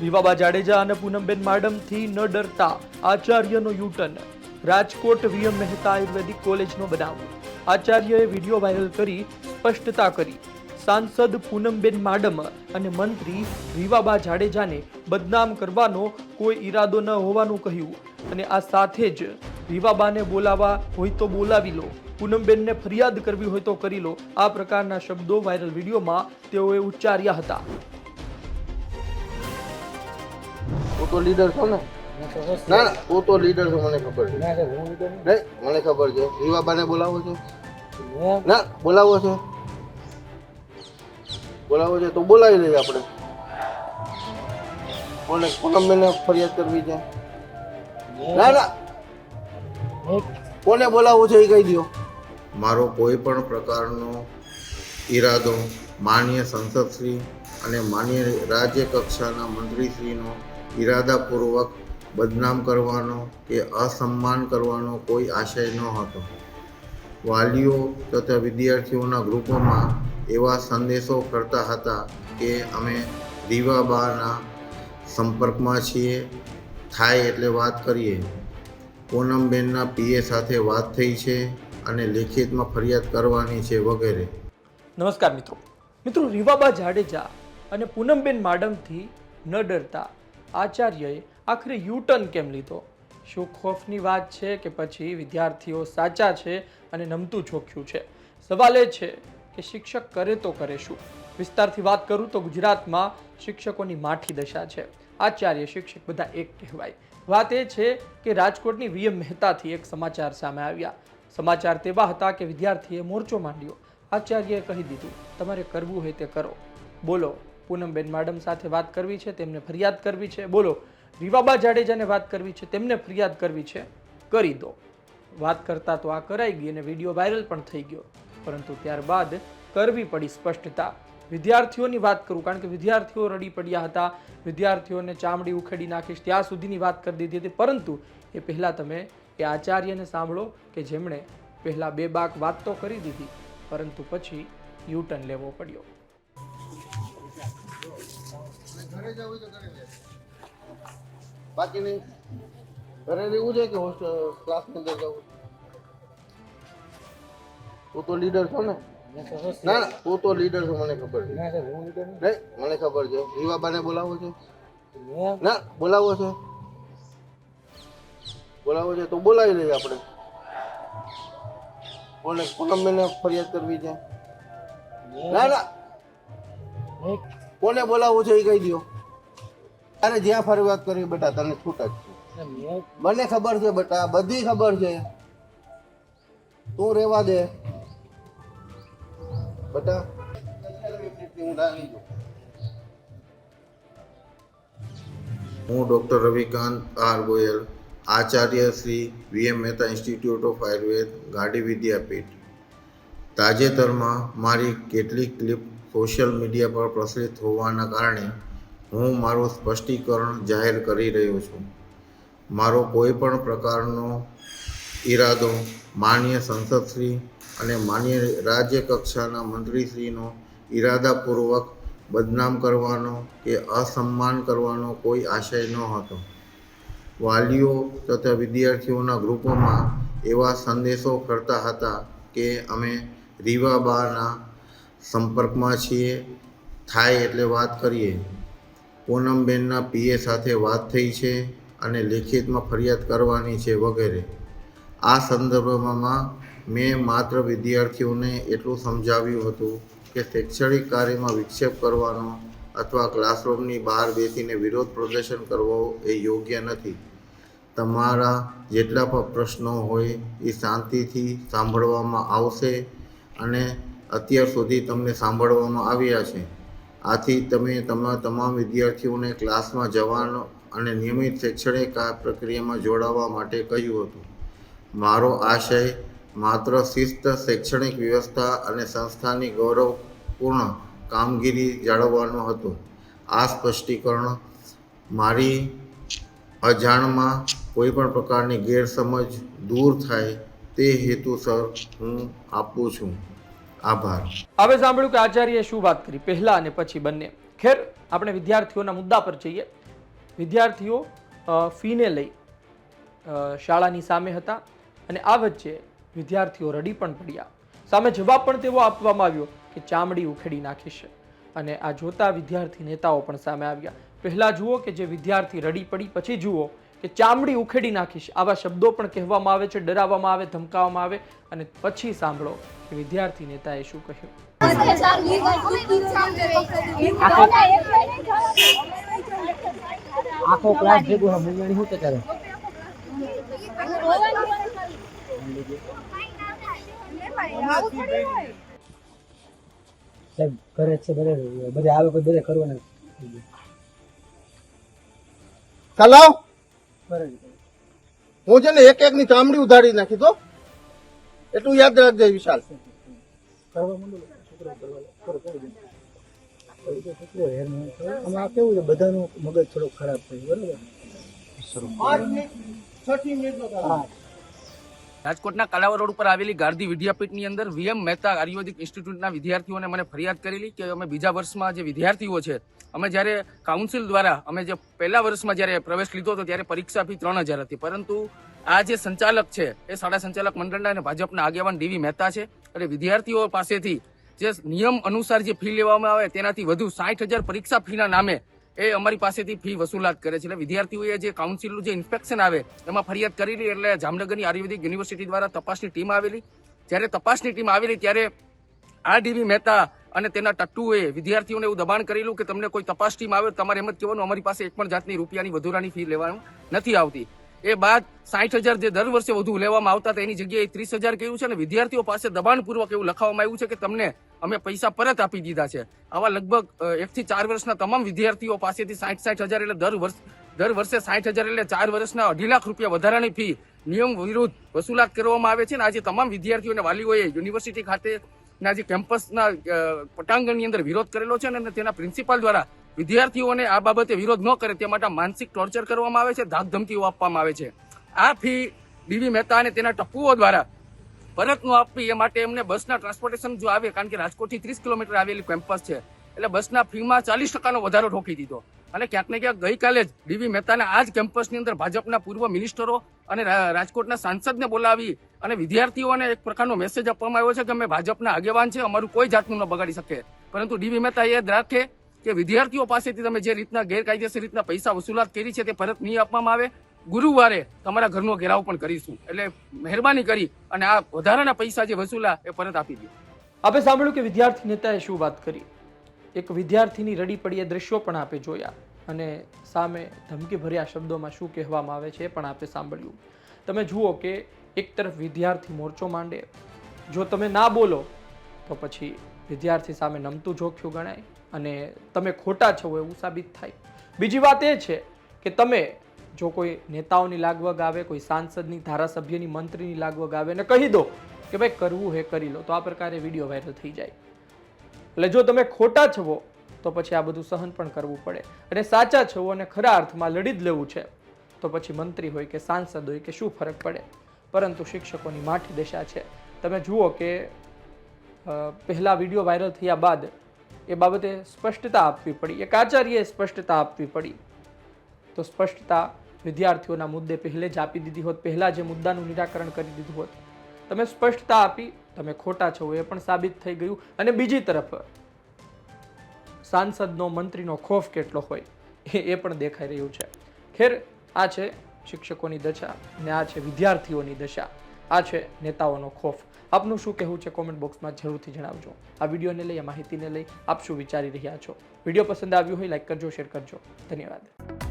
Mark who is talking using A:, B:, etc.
A: વિવાબા જાડેજા અને પૂનમબેન માડમથી ન ડરતા આચાર્યનો U turn. Rajkot VM Mehta આયુર્વેદિક કોલેજનો બનાવ. આચાર્યએ વીડિયો વાયરલ કરી સ્પષ્ટતા કરી. સાંસદ પૂનમબેન માડમ અને મંત્રી રીવાબા જાડેજાને બદનામ કરવાનો કોઈ ઈરાદો ન હોવાનું કહ્યું. અને આ સાથે જ રીવાબાને બોલાવા હોય તો બોલાવી લો. પૂનમબેનને ફરિયાદ કરવી હોય તો કરી લો. આ પ્રકારના શબ્દો વાયરલ વિડીયોમાં તેઓએ ઉચ્ચાર્યા હતા.
B: તું તો લીડર છું ને? ના ના હું તો લીડર છું મને ખબર છે. નહીં. મને ખબર છે. રીવાબાને બોલાવો છે? ના. બોલાવો છે? બોલાવો છે તો બોલાવી લઈએ આપણે. કોને પૂનમબેને ફરિયાદ કરવી છે? ના. ના કોને બોલાવવું છે એ કહી દો મારો કોઈ પણ પ્રકારનો ઈરાદો માન્ય સંસદશ્રી અને માન્ય રાજ્ય કક્ષાના મંત્રીશ્રીનો ઈરાદાપૂર્વક બદનામ કરવાનો કે અસન્માન કરવાનો કોઈ આશય ન હતો. વાલીઓ તથા વિદ્યાર્થીઓના ગ્રુપોમાં એવા સંદેશો કરતા હતા કે અમે રીવાબાના સંપર્કમાં છીએ, થાય એટલે વાત કરીએ. પૂનમબેનના પીએ સાથે વાત થઈ છે અને લેખિતમાં ફરિયાદ કરવાની છે વગેરે.
A: નમસ્કાર મિત્રો. મિત્રો, રીવાબા જાડેજા અને પૂનમબેન માડમથી ન ડરતા આચાર્યએ આખરે યુટર્ન કેમ લીધો? શું ખોફની વાત છે કે પછી વિદ્યાર્થીઓ સાચા છે અને નમતું ચોખ્યું છે? સવાલ એ છે કે શિક્ષક કરે તો કરે શું? વિસ્તારથી વાત કરું તો ગુજરાતમાં શિક્ષકોની માઠી દશા છે. આચાર્ય શિક્ષક બધા એક કહેવાય. વાત એ છે કે રાજકોટની વીએમ મહેતાથી એક સમાચાર સામે આવ્યા. સમાચાર તેવા હતા કે વિદ્યાર્થીએ મોરચો માંડ્યો. આચાર્યએ કહી દીધું, તમારે કરવું હોય તે કરો. બોલો પૂનમબેન મેડમ સાથે વાત કરવી છે, તેમને ફરિયાદ કરવી છે. બોલો, રીવાબા જાડેજાને વાત કરવી છે, તેમને ફરિયાદ કરવી છે? કરી દો. વાત કરતા તો આ કરાઈ ગઈ અને વીડિયો વાયરલ પણ થઈ ગયો. પરંતુ ત્યારબાદ કરવી પડી સ્પષ્ટતા. વિદ્યાર્થીઓની વાત કરું, કારણ કે વિદ્યાર્થીઓ રડી પડ્યા હતા. વિદ્યાર્થીઓને ચામડી ઉખેડી નાખીશ, ત્યાં સુધીની વાત કરી દીધી હતી. પરંતુ એ પહેલાં તમે એ આચાર્યને સાંભળો કે જેમણે પહેલાં બે બાક વાત તો કરી દીધી, પરંતુ પછી યુટર્ન લેવો પડ્યો.
B: ઘરે જવું તો ઘરે બાકી નહીં. ઘરે રહેવું છે કે હોસ્ટેલ ક્લાસની અંદર જવું? તું તો લીડર છો ને? ના ના તું તો લીડર છો મને ખબર છે. નહીં મને ખબર છે. રીવાબાને બોલાવો છે? ના બોલાવો છે? બોલાવો છે તો બોલાવી લઈએ આપણે. કોને પૂનમબેને ફરિયાદ કરવી છે? ના ના. કોને બોલાવવું છે એ કહી દો અરે જ્યાં ફરિયાદ કરી બેટા તને છૂટ જ છે. મને ખબર છે બેટા બધી ખબર છે. તું રેવા દે. બેટા હું જાઉં હું doctor Ravikant R Goyal Acharya Shri VM Mehta institute of Ayurved Gandhi Vidyapith. તાજેતરમાં મારી કેટલીક ક્લિપ સોશિયલ મીડિયા પર પ્રસરિત હોવાના કારણે હું મારું સ્પષ્ટીકરણ જાહેર કરી રહ્યો છું. મારો કોઈ પણ પ્રકારનો ઈરાદો માન્ય સંસદશ્રી અને માન્ય રાજ્ય કક્ષાના મંત્રીશ્રીનો ઈરાદાપૂર્વક બદનામ કરવાનો કે અસન્માન કરવાનો કોઈ આશય ન હતો. વાલીઓ તથા વિદ્યાર્થીઓના ગ્રુપોમાં એવા સંદેશો કરતા હતા કે અમે રીવાબાના સંપર્કમાં છીએ. થાય એટલે વાત કરીએ. પૂનમબેનના પીએ સાથે વાત થઈ છે અને લેખિતમાં ફરિયાદ કરવાની છે વગેરે. આ સંદર્ભમાં મેં માત્ર વિદ્યાર્થીઓને એટલું સમજાવ્યું હતું કે શૈક્ષણિક કાર્યમાં વિક્ષેપ કરવાનો અથવા ક્લાસરૂમની બહાર બેસીને વિરોધ પ્રદર્શન કરવો એ યોગ્ય નથી. તમારા જેટલા પણ પ્રશ્નો હોય એ શાંતિથી સાંભળવામાં આવશે અને અત્યાર સુધી તમને સાંભળવામાં આવ્યા છે. આથી તમે તમારા તમામ વિદ્યાર્થીઓને ક્લાસમાં જવાનો અને નિયમિત શૈક્ષણિક પ્રક્રિયામાં જોડાવા માટે કહ્યું હતું. મારો આશય માત્ર શિસ્ત, શૈક્ષણિક વ્યવસ્થા અને સંસ્થાની ગૌરવપૂર્ણ કામગીરી જાળવવાનો હતો. આ સ્પષ્ટીકરણ મારી અજાણમાં કોઈ પણ પ્રકારની ગેરસમજ દૂર થાય તે હેતુસર હું આપું છું. આભાર.
A: હવે સાંભળ્યું કે આચાર્યએ શું વાત કરી? પહેલા અને પછી બંને. ખેર, આપણે વિદ્યાર્થીઓના મુદ્દા પર જઈએ. વિદ્યાર્થીઓ ફીને લઈ શાળાની સામે હતા અને આ વચ્ચે વિદ્યાર્થીઓ રડી પણ પડ્યા. સામે જવાબ પણ તેવો આપવામાં આવ્યો કે ચામડી ઉખેડી નાખીશ અને આ જોતા વિદ્યાર્થી નેતાઓ પણ સામે આવ્યા. પહેલાં જુઓ કે જે વિદ્યાર્થી રડી પડી, પછી જુઓ કે ચામડી ઉખેડી નાખીશ. આવા શબ્દો પણ કહેવામાં આવે છે ડરાવવામાં આવે ધમકાવવામાં આવે અને પછી સાંભળો કે વિદ્યાર્થી નેતાએ શું કહ્યું.
C: આખો ક્લાસ ભેગો હા મૂંઝાણી શું કરે સાહેબ કરે છે બધે બધે આવે કોઈ બધે કરવાના.
D: ચલાવ હું છે ને એક એક ની ચામડી ઉધાડી નાખી તો? એટલું યાદ રાખજે વિશાલ.
C: કેવું છે? બધાનું મગજ થોડું ખરાબ થાય. બરાબર?
E: રાજકોટના કાલાવડ રોડ ઉપર આવેલી ગાર્દી વિદ્યાપીઠની અંદર વીએમ મહેતા આયુર્વેદિક ઇન્સ્ટિટ્યૂટના વિદ્યાર્થીઓને મને ફરિયાદ કરેલી કે અમે બીજા વર્ષમાં જે વિદ્યાર્થીઓ છે અમે જ્યારે કાઉન્સિલ દ્વારા અમે જે પહેલા વર્ષમાં જ્યારે પ્રવેશ લીધો હતો ત્યારે પરીક્ષા ફી ત્રણ હજાર હતી. પરંતુ આ જે સંચાલક છે, એ શાળા સંચાલક મંડળના અને ભાજપના આગેવાન ડીવી મહેતા છે અને વિદ્યાર્થીઓ પાસેથી જે નિયમ અનુસાર જે ફી લેવામાં આવે તેનાથી વધુ સાઠ હજાર પરીક્ષા ફીના નામે એ અમારી પાસેથી ફી વસૂલાત કરે છે. એટલે વિદ્યાર્થીઓએ જે કાઉન્સિલનું જે ઇન્સ્પેક્શન આવે, એમાં ફરિયાદ કરેલી એટલે જામનગરની આયુર્વેદિક યુનિવર્સિટી દ્વારા તપાસની ટીમ આવેલી. જ્યારે તપાસની ટીમ આવેલી ત્યારે આ ડીવી મહેતા અને તેના ટટ્ટુએ વિદ્યાર્થીઓને એવું દબાણ કરેલું કે તમને કોઈ તપાસ ટીમ આવે, તમારે એમ જ કહેવાનું, અમારી પાસે એક પણ જાતની રૂપિયાની વધુરાની ફી લેવાનું નથી આવતી. એ બાદ સાઠ હજાર જે દર વર્ષે વધુ લેવામાં આવતા હતા, એની જગ્યાએ ત્રીસ હજાર કહ્યું છે અને વિદ્યાર્થીઓ પાસે દબાણપૂર્વક એવું લખાવવામાં આવ્યું છે કે તમને અમે પૈસા પરત આપી દીધા છે. આવા લગભગ એક થી ચાર વર્ષના તમામ વિદ્યાર્થીઓ પાસેથી સાઠ સાઠ હજાર એટલે દર વર્ષ, દર વર્ષે સાઠ હજાર એટલે ચાર વર્ષના અઢી લાખ રૂપિયા વધારાની ફી નિયમ વિરુદ્ધ વસૂલાત કરવામાં આવે છે અને આજે તમામ વિદ્યાર્થીઓ અને વાલીઓએ યુનિવર્સિટી ખાતે ના, જે કેમ્પસના પટાંગણની અંદર વિરોધ કરેલો છે અને તેના પ્રિન્સિપાલ દ્વારા વિદ્યાર્થીઓને આ બાબતે વિરોધ ન કરે તે માટે માનસિક ટોર્ચર કરવામાં આવે છે ધાક ધમકીઓ આપવામાં આવે છે. આ ફી ડીવી મહેતા અને તેના ટપ્પુઓ દ્વારા પરત ન આપવી એ માટે એમને બસના ટ્રાન્સપોર્ટેશન જો આવે, કારણ કે રાજકોટથી ત્રીસ કિલોમીટર આવેલી કેમ્પસ છે, એટલે બસના ફીમાં ચાલીસ ટકાનો વધારો ઠોકી દીધો. અને ક્યાંક ને ક્યાંક ગઈકાલે જ ડીવી મહેતાને આ જ કેમ્પસની અંદર ભાજપના પૂર્વ મિનિસ્ટરો અને રાજકોટના સાંસદને બોલાવી અને વિદ્યાર્થીઓને એક પ્રકારનો મેસેજ આપવામાં આવ્યો છે કે અમે ભાજપના આગેવાન છે, અમારું કોઈ જાતનું ન બગાડી શકે. પરંતુ ડીવી મહેતા એ રાખે કે વિદ્યાર્થીઓ પાસેથી તમે જે રીતના ગેરકાયદેસર રીતના પૈસા વસૂલાત કરી છે તે પરત નહીં આપવામાં આવે. ગુરુવારે તમારા ઘરનો ઘેરાવ પણ કરીશું. એટલે મહેરબાની કરી અને આ વધારાના પૈસા જે વસૂલા એ પરત આપી દો.
A: આપણે સાંભળ્યું કે વિદ્યાર્થી નેતાએ શું વાત કરી? એક વિદ્યાર્થીની રડી પડી એ દ્રશ્યો પણ આપે જોયા અને સામે ધમકી ભર્યા શબ્દોમાં શું કહેવામાં આવે છે એ પણ આપે સાંભળ્યું. તમે જુઓ કે એક તરફ વિદ્યાર્થી મોરચો માંડે. જો તમે ના બોલો, તો પછી વિદ્યાર્થી સામે નમતું જોખ્યું ગણાય અને તમે ખોટા છો એવું સાબિત થાય. બીજી વાત એ છે કે તમે જો કોઈ નેતાઓની લાગવગ આવે, કોઈ સાંસદની, ધારાસભ્યની, મંત્રીની લાગવગ આવે અને કહી દો કે ભાઈ કરવું હે, કરી લો, તો આ પ્રકારે વીડિયો વાયરલ થઈ જાય. એટલે જો તમે ખોટા છો, તો પછી આ બધું સહન પણ કરવું પડે. અને સાચા છો અને ખરા અર્થમાં લડી જ લેવું છે. તો પછી મંત્રી હોય કે સાંસદ હોય કે શું ફરક પડે? પરંતુ શિક્ષકોની માઠી દશા છે. તમે જુઓ કે પહેલાં વીડિયો વાયરલ થયા બાદ એ બાબતે સ્પષ્ટતા આપવી પડી. એક આચાર્યએ સ્પષ્ટતા આપવી પડી. તો સ્પષ્ટતા વિદ્યાર્થીઓના મુદ્દે પહેલે જ આપી દીધી હોત, પહેલા જે મુદ્દાનું નિરાકરણ કરી દીધું હોત. તમે સ્પષ્ટતા આપી, તમે ખોટા છો એ પણ સાબિત થઈ ગયું. અને બીજી તરફ, સાંસદનો મંત્રીનો ખોફ કેટલો હોય, એ પણ દેખાઈ રહ્યું છે. ખેર, આ છે શિક્ષકોની દશા ને આ છે વિદ્યાર્થીઓની દશા. આ છે નેતાઓનો ખોફ. આપનું શું કહેવું છે કોમેન્ટ બોક્સમાં જરૂરથી જણાવજો. આ વિડીયોને લઈ, આ માહિતીને લઈ આપ શું વિચારી રહ્યા છો? વીડિયો પસંદ આવ્યો હોય, લાઈક કરજો, શેર કરજો. ધન્યવાદ.